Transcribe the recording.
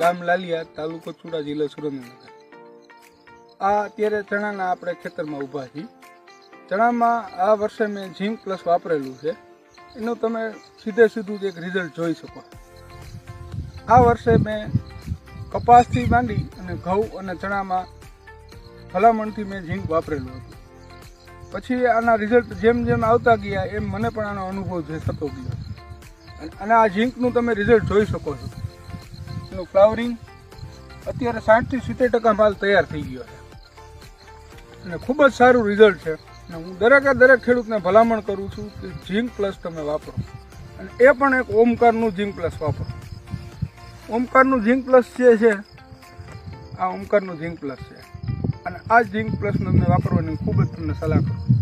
ગામ લાલિયા, તાલુકો ચુડા, જિલ્લો સુરેન્દ્રનગર. આ અત્યારે ચણાના આપણે ખેતરમાં ઊભા છીએ. ચણામાં આ વર્ષે મેં ઝીંક પ્લસ વાપરેલું છે. એનું તમે સીધે સીધું જ એક રિઝલ્ટ જોઈ શકો. આ વર્ષે મેં કપાસથી માંડી અને ઘઉં અને ચણામાં ભલામણથી મેં ઝીંક વાપરેલું હતું. પછી આના રિઝલ્ટ જેમ જેમ આવતા ગયા, એમ મને પણ આનો અનુભવ થતો ગયો. અને આ ઝીંકનું તમે રિઝલ્ટ જોઈ શકો છો. એનું ફ્લાવરિંગ અત્યારે સાઠથી સિત્તેર ટકા માલ તૈયાર થઈ ગયો છે. અને ખૂબ જ સારું રિઝલ્ટ છે. અને હું દરેકે દરેક ખેડૂતને ભલામણ કરું છું કે ઝીંક પ્લસ તમે વાપરો. અને એ પણ એક ઓમકારનું ઝીંક પ્લસ વાપરો. ઓમકારનું ઝીંક પ્લસ જે છે, આ ઓમકારનું ઝીંક પ્લસ છે. અને આ ઝીંક પ્લસ તમને વાપરવાની ખૂબ જ તમને સલાહ કરું.